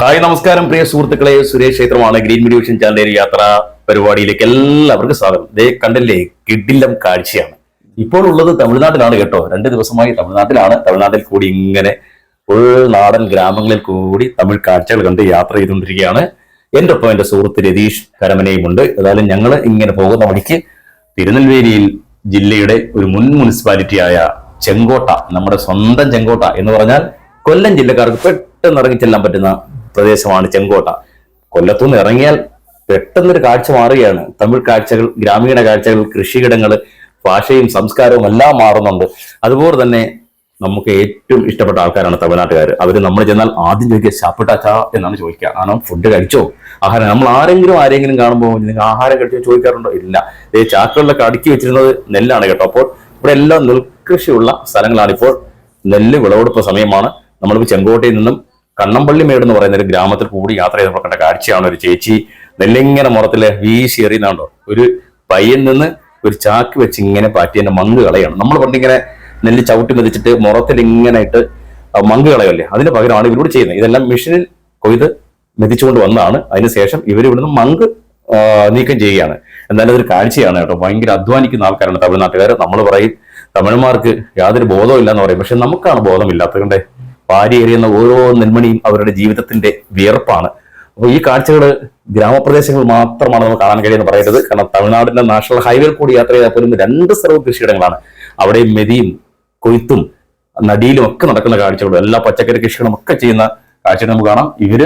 Hi നമസ്കാരം. പ്രിയ സുഹൃത്തുക്കളെ സുരേഷ് ക്ഷേത്രമാണ് ഗ്രീൻ മീഡിയ ചാനലിന്റെ യാത്ര പരിപാടിയിലേക്ക് എല്ലാവർക്കും സ്വാഗതം. ദേ കണ്ടല്ലേ കിഡില്ലം കാഴ്ചയാണ്. ഇപ്പോൾ ഉള്ളത് തമിഴ്നാട്ടിലാണ് കേട്ടോ. രണ്ട് ദിവസമായി തമിഴ്നാട്ടിലാണ്. തമിഴ്നാട്ടിൽ കൂടി ഇങ്ങനെ ഫുൾ നാടൻ ഗ്രാമങ്ങളിൽ കൂടി തമിഴ് കാഴ്ചകൾ കണ്ട് യാത്ര ചെയ്തുകൊണ്ടിരിക്കുകയാണ്. എന്റെ ഒപ്പം എന്റെ സുഹൃത്ത് രതീഷ് കരമനയും ഉണ്ട് ഏതായാലും ഞങ്ങൾ ഇങ്ങനെ പോകുന്ന വഴിക്ക് തിരുനെൽവേലിയിൽ ജില്ലയുടെ ഒരു മുൻ മുനിസിപ്പാലിറ്റിയായ ചെങ്കോട്ട നമ്മുടെ സ്വന്തം ചെങ്കോട്ട എന്ന് പറഞ്ഞാൽ കൊല്ലം ജില്ലക്കാർക്ക് പെട്ടെന്ന് ഇറങ്ങി ചെല്ലാൻ പറ്റുന്ന പ്രദേശമാണ് ചെങ്കോട്ട. കൊല്ലത്തുനിന്ന് ഇറങ്ങിയാൽ പെട്ടെന്നൊരു കാഴ്ച മാറുകയാണ്. തമിഴ് കാഴ്ചകൾ ഗ്രാമീണ കാഴ്ചകൾ കൃഷിയിടങ്ങൾ ഭാഷയും സംസ്കാരവും എല്ലാം മാറുന്നുണ്ട്. അതുപോലെ തന്നെ നമുക്ക് ഏറ്റവും ഇഷ്ടപ്പെട്ട ആൾക്കാരാണ് തമിഴ്നാട്ടുകാർ അവർ നമ്മൾ ചെന്നാൽ ആദ്യം ചോദിക്കുക ശാപ്പിട്ടാച്ചാ എന്നാണ് ചോദിക്കുക. കാരണം ഫുഡ് കഴിച്ചോ? ആഹാരം. നമ്മൾ ആരെങ്കിലും ആരെങ്കിലും കാണുമ്പോൾ നിങ്ങൾ ആഹാരം കഴിച്ചോ ചോദിക്കാറുണ്ടോ? ഇല്ല. ഈ ചാക്കുകളിലൊക്കെ അടുക്കി വെച്ചിരുന്നത് നെല്ലാണ് കേട്ടോ. അപ്പോൾ ഇവിടെ എല്ലാം നെൽകൃഷിയുള്ള സ്ഥലങ്ങളാണ്. ഇപ്പോൾ നെല്ല് വിളവെടുപ്പ് സമയമാണ്. നമ്മളിപ്പോൾ ചെങ്കോട്ടയിൽ നിന്നും കണ്ണമ്പള്ളി മേട് എന്ന് പറയുന്ന ഒരു ഗ്രാമത്തിൽ കൂടി യാത്ര ചെയ്തപ്പോൾ കണ്ട കാഴ്ചയാണ് ഒരു ചേച്ചി നെല്ലിങ്ങനെ മുറത്തിലെ വീശി എറിയുന്നുണ്ടോ ഒരു പയ്യൻ നിന്ന് ഒരു ചാക്ക് വെച്ച് ഇങ്ങനെ പാറ്റി എന്റെ മങ്ക് കളയാണ്. നമ്മൾ പണ്ടിങ്ങനെ നെല്ല് ചവിട്ടി മെതിച്ചിട്ട് മുറത്തിൽ ഇങ്ങനെ ഇട്ട് മങ്ങ് കളയല്ലേ? അതിന് പകരമാണ് ഇവരോട് ചെയ്യുന്നത്. ഇതെല്ലാം മെഷീനിൽ കൊയ്ത് മെതിച്ചുകൊണ്ട് വന്നതാണ്. അതിനുശേഷം ഇവർ ഇവിടുന്ന് മങ്ക് നീക്കം ചെയ്യുകയാണ്. എന്തായാലും അതൊരു കാഴ്ചയാണ് കേട്ടോ. ഭയങ്കര അധ്വാനിക്കുന്ന ആൾക്കാരാണ് തമിഴ്നാട്ടുകാർ നമ്മൾ പറയും തമിഴന്മാർക്ക് യാതൊരു ബോധവും ഇല്ലെന്ന് പറയും. പക്ഷെ നമുക്കാണ് ബോധമില്ലാത്തതുകൊണ്ട് പാരി എറിയുന്ന ഓരോ നെന്മണിയും അവരുടെ ജീവിതത്തിന്റെ വിയർപ്പാണ്. അപ്പോൾ ഈ കാഴ്ചകൾ ഗ്രാമപ്രദേശങ്ങൾ മാത്രമാണ് നമുക്ക് കാണാൻ കഴിയുന്നത് പറയുന്നത്. കാരണം തമിഴ്നാടിന്റെ നാഷണൽ ഹൈവേയിൽ കൂടി യാത്ര ചെയ്താൽ പോലും രണ്ട് സർവ കൃഷിയിടങ്ങളാണ്. അവിടെ മെതിയും കൊയ്ത്തും നടിയിലും ഒക്കെ നടക്കുന്ന കാഴ്ചകളും. എല്ലാ പച്ചക്കറി കൃഷികളും ഒക്കെ ചെയ്യുന്ന കാഴ്ചകൾ നമുക്ക് കാണാം. ഇവർ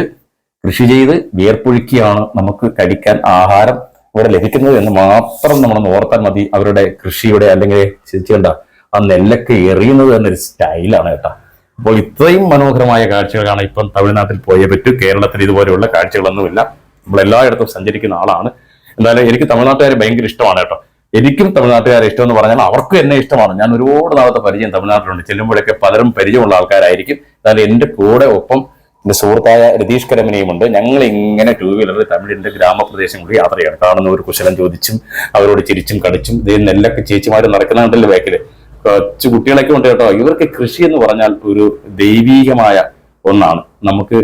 കൃഷി ചെയ്ത് വിയർപ്പൊഴുക്കിയാണ് നമുക്ക് കഴിക്കാൻ ആഹാരം ഇവിടെ ലഭിക്കുന്നത് എന്ന് മാത്രം നമ്മൾ ഓർത്താൽ മതി. അവരുടെ കൃഷിയുടെ അല്ലെങ്കിൽ ചിന്തിക്കേണ്ട ആ നെല്ലൊക്കെ എറിയുന്നത് തന്നെ ഒരു സ്റ്റൈലാണ് കേട്ടോ. അപ്പോൾ ഇത്രയും മനോഹരമായ കാഴ്ചകളാണ് ഇപ്പം തമിഴ്നാട്ടിൽ പോയേ പറ്റൂ. കേരളത്തിൽ ഇതുപോലെയുള്ള കാഴ്ചകളൊന്നുമില്ല. നമ്മൾ എല്ലായിടത്തും സഞ്ചരിക്കുന്ന ആളാണ്. എന്തായാലും എനിക്ക് തമിഴ്നാട്ടുകാരെ ഭയങ്കര ഇഷ്ടമാണ് കേട്ടോ. എനിക്കും തമിഴ്നാട്ടുകാരെ ഇഷ്ടം എന്ന് പറഞ്ഞാൽ അവർക്കും എന്നെ ഇഷ്ടമാണ്. ഞാൻ ഒരുപാട് നാളത്തെ പരിചയം തമിഴ്നാട്ടിലുണ്ട്. ചെല്ലുമ്പോഴൊക്കെ പലരും പരിചയമുള്ള ആൾക്കാരായിരിക്കും. എന്നാലും എന്റെ കൂടെ ഒപ്പം എന്റെ സുഹൃത്തായ രതീഷ് കരമനയും ഉണ്ട് ഞങ്ങൾ ഇങ്ങനെ ടൂ വീലറിൽ തമിഴിന്റെ ഗ്രാമപ്രദേശങ്ങളിൽ യാത്ര ചെയ്യണം. കാണുന്നവർ കുശലം ചോദിച്ചും അവരോട് ചിരിച്ചും കളിച്ചും ഇതിൽ നെല്ലൊക്കെ ചേച്ചിമാർ നടക്കുന്നുണ്ടല്ലോ ബാക്കിൽ. കൊച്ചു കുട്ടികളൊക്കെ ഉണ്ട് കേട്ടോ. ഇവർക്ക് കൃഷി എന്ന് പറഞ്ഞാൽ ഒരു ദൈവീകമായ ഒന്നാണ്. നമുക്ക്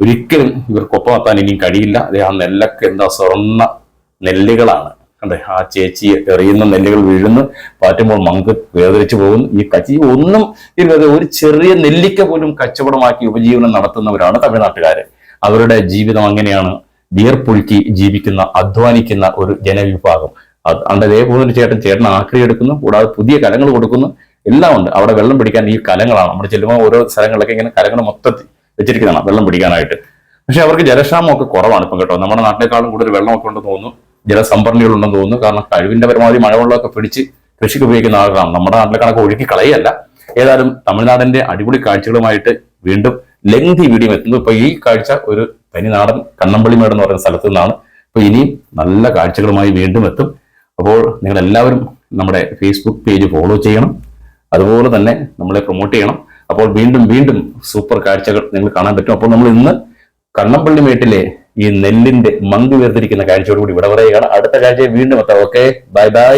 ഒരിക്കലും ഇവർക്കൊപ്പം എത്താൻ ഇനിയും കഴിയില്ല. അതെ ആ നെല്ലൊക്കെ എന്താ സ്വർണ നെല്ലുകളാണ്. അതെ ആ ചേച്ചി എറിയുന്ന നെല്ലുകൾ വീഴുന്നു. പാറ്റുമ്പോൾ മങ്ക് വേദരിച്ചു പോകുന്നു. ഈ കച്ചി ഒന്നും ഇല്ലാതെ ഒരു ചെറിയ നെല്ലിക്ക പോലും കച്ചവടമാക്കി ഉപജീവനം നടത്തുന്നവരാണ് തമിഴ്നാട്ടുകാര്. അവരുടെ ജീവിതം അങ്ങനെയാണ്. വിയർപ്പൊഴുക്കി ജീവിക്കുന്ന അധ്വാനിക്കുന്ന ഒരു ജനവിഭാഗം. അതേപോലെ ഒരു ചേട്ടൻ ചേട്ടൻ ആക്രി എടുക്കുന്നു കൂടാതെ പുതിയ കലങ്ങൾ കൊടുക്കുന്നു. എല്ലാം ഉണ്ട്. അവിടെ വെള്ളം പിടിക്കാൻ ഈ കലങ്ങളാണ്. നമ്മൾ ചെല്ലുമ്പോൾ ഓരോ സ്ഥലങ്ങളിലൊക്കെ ഇങ്ങനെ കലങ്ങൾ മൊത്തത്തിൽ വെച്ചിരിക്കുന്നതാണ് വെള്ളം പിടിക്കാനായിട്ട്. പക്ഷെ അവർക്ക് ജലക്ഷാമം ഒക്കെ കുറവാണ് ഇപ്പം കേട്ടോ. നമ്മുടെ നാട്ടിനേക്കാളും കൂടുതൽ വെള്ളമൊക്കെ ഉണ്ടെന്ന് തോന്നുന്നു. ജലസംഭരണികളുണ്ടെന്ന് തോന്നുന്നു. കാരണം കഴിവിന്റെ പരമാവധി മഴവെള്ളമൊക്കെ പിടിച്ച് കൃഷിക്ക് ഉപയോഗിക്കുന്ന ആളുകളാണ്. നമ്മുടെ നാട്ടിലെ കണക്ക് ഒഴുക്കി കളയല്ല ഏതായാലും തമിഴ്നാടിന്റെ അടിപൊളി കാഴ്ചകളുമായിട്ട് വീണ്ടും ലെങ്തി വീഡിയോ എത്തുന്നു. ഇപ്പൊ ഈ കാഴ്ച ഒരു തനിനാടൻ കണ്ണമ്പള്ളിമേട് എന്ന് പറയുന്ന സ്ഥലത്തു നിന്നാണ്. അപ്പൊ ഇനിയും നല്ല കാഴ്ചകളുമായി വീണ്ടും എത്തും. അപ്പോൾ നിങ്ങൾ എല്ലാവരും നമ്മുടെ ഫേസ്ബുക്ക് പേജ് ഫോളോ ചെയ്യണം. അതുപോലെ തന്നെ നമ്മളെ പ്രൊമോട്ട് ചെയ്യണം. അപ്പോൾ വീണ്ടും വീണ്ടും സൂപ്പർ കാഴ്ചകൾ നിങ്ങൾ കാണാൻ പറ്റും. അപ്പോൾ നമ്മൾ ഇന്ന് കണ്ണമ്പള്ളി മേട്ടിലെ ഈ നെല്ലിന്റെ മന്തി വേർതിരിക്കുന്ന കാഴ്ചയോടുകൂടി ഇവിടെ പറയുകയാണ്. അടുത്ത കാഴ്ചയെ വീണ്ടും എത്താം. Okay bye bye